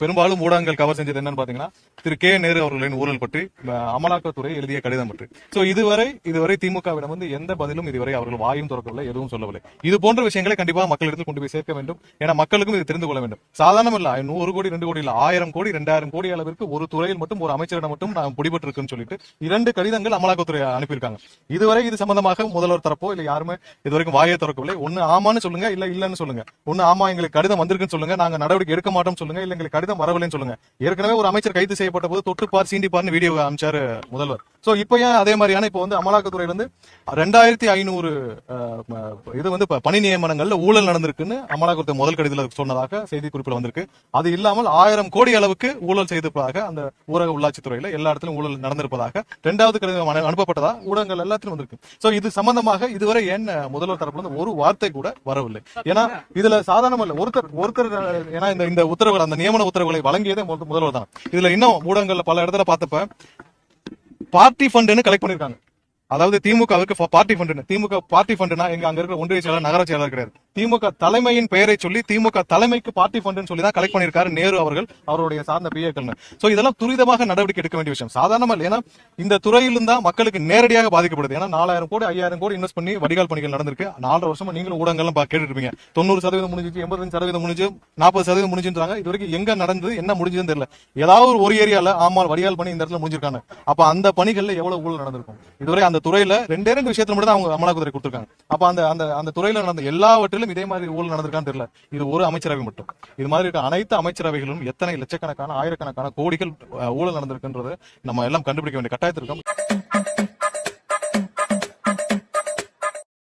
பெரும்பாலும் ஊடகங்கள் கவர் செஞ்சது என்னன்னு பாத்தீங்கன்னா திரு கே நேரு அவர்களின் ஊழல் பற்றி அமலாக்கத்துறை எழுதிய கடிதம் பற்றி. சோ இதுவரை இதுவரை திமுகவிடம் வந்து எந்த பதிலும் இதுவரை அவர்கள் வாயும் திறக்கவில்லை எதுவும் சொல்லவில்லை. இது போன்ற விஷயங்களை கண்டிப்பாக மக்களிடத்தில் கொண்டு போய் சேர்க்க வேண்டும். ஏன்னா மக்களுக்கும் இது தெரிந்து கொள்ள வேண்டும். சாதாரணம் இல்ல நூறு கோடி ரெண்டு கோடி இல்ல ஆயிரம் கோடி ரெண்டாயிரம் கோடி அளவிற்கு ஒரு துறையில் மட்டும் ஒரு அமைச்சரிடம் மட்டும் நான் பிடிபட்டு இருக்குன்னு சொல்லிட்டு இரண்டு கடிதங்கள் அமலாக்கத்துறை அனுப்பியிருக்காங்க. இதுவரை இது சம்பந்தமாக முதல்வர் தரப்போ இல்ல யாருமே இதுவரைக்கும் வாயை திறக்கவில்லை. ஒண்ணு ஆமான்னு சொல்லுங்க இல்ல இல்லன்னு சொல்லுங்க. ஒண்ணு ஆமா எங்களுக்கு கடிதம் வந்திருக்குன்னு சொல்லுங்க. நாங்க நடவடிக்கை எடுக்க மாட்டோம் சொல்லுங்க இல்ல எங்களுக்கு கடிதம் வரவில்லைன்னு சொல்லுங்க. ஏற்கனவே ஒரு அமைச்சர் கைது செய்யப்பட்ட போது தொட்டுப்பார் சீண்டிப்பார்னு வீடியோ அமைச்சாரு முதல்வர். சோ இப்போ ஏன் அதே மாதிரியான இப்போ வந்து அமலாக்கத்துறையில இருந்து ரெண்டாயிரத்தி ஐநூறு இது வந்து பணி நியமனங்கள்ல ஊழல் நடந்திருக்குன்னு அமலாக்கத்துறை முதல் கடிதத்தில் சொன்னதாக செய்தி குறிப்பில் வந்திருக்கு. அது இல்லாமல் ஆயிரம் கோடி அளவுக்கு ஊழல் செய்திருப்பதாக அந்த ஊரக உள்ளாட்சித்துறையில எல்லா இடத்திலும் ஊழல் நடந்திருப்பதாக ரெண்டாவது கடிதம் அனுப்பப்பட்டதா? ஊடகங்கள் எல்லாத்திலும் வந்திருக்கு. சோ இது சம்பந்தமாக இதுவரை ஏன் முதல்வர் தரப்புல இருந்து ஒரு வார்த்தை கூட வரவில்லை. ஏன்னா இதுல சாதாரணமல்ல. ஒருத்தர் ஒருத்தர் ஏன்னா இந்த இந்த உத்தரவுகள் அந்த நியமன உத்தரவுகளை வழங்கியதே முதல்வர் தான் இதுல இன்னும் ஊடகங்கள்ல பல இடத்துல பார்த்தப்ப பார்ட்டி ஃபண்டுன்னு கலெக்ட் பண்ணிருக்காங்க. அதாவது திமுகவுக்கு பார்ட்டி ஃபண்ட் திமுக பார்ட்டி ஃபண்ட்னா எங்க அங்க இருக்கிற ஒன்றிய செயலாளர் நகர செயலாளர் கிடையாது திமுக தலைமையின் பெயரை சொல்லி திமுக தலைமைக்கு பார்ட்டி ஃபண்ட்னு சொல்லி தான் கலெக்ட் பண்ணிருக்காரு நேரு அவர்கள் அவருடைய சார்ந்த பிஏக்கள். சோ இதெல்லாம் துரிதமாக நடவடிக்கை எடுக்க வேண்டிய விஷயம். சாதாரணமா ஏன்னா இந்த துறையிலும் தான் மக்களுக்கு நேரடியாக பாதிக்கப்படுது. ஏன்னா நாலாயிரம் கோடி ஐயாயிரம் கோடி இன்வெஸ்ட் பண்ணி வடிகால் பணிகள் நடந்திருக்கு. நாலரை வருஷமா நீங்களும் ஊடகங்கள்லாம் கேட்டுருப்பீங்க தொண்ணூறு சதவீதம் முடிஞ்சிச்சு எண்பத்தஞ்சு சதவீதம் முடிஞ்சு நாற்பது சதவீதம் முடிஞ்சுன்றாங்க. இது வரைக்கும் எங்க நடந்தது என்ன முடிஞ்சதுன்னு தெரியல. ஏதாவது ஒரு ஏரியால ஆமா வடிகால் பணி இந்த இடத்துல முடிஞ்சிருக்காங்க. அப்ப அந்த பணிகள்ல எவ்வளவு ஊழல் நடந்திருக்கும்? இதுவரை அந்த துறையில ரெண்டே ரெண்டு விஷயத்துல மட்டும் தான் அவங்க அமலாக்கத்துறை கொடுத்துருக்காங்க. அப்ப அந்த அந்த அந்த துறையில நடந்த எல்லாவற்றிலும் இதே மாதிரி ஊழல் நடந்திருக்கான்னு தெரியல. இது ஒரு அமைச்சரவை மட்டும். இது மாதிரி இருக்க அனைத்து அமைச்சரவைகளிலும் எத்தனை லட்சக்கணக்கான ஆயிரக்கணக்கான கோடிகள் ஊழல் நடந்திருக்குன்றது நம்ம எல்லாம் கண்டுபிடிக்க வேண்டிய கட்டாயத்திற்கும்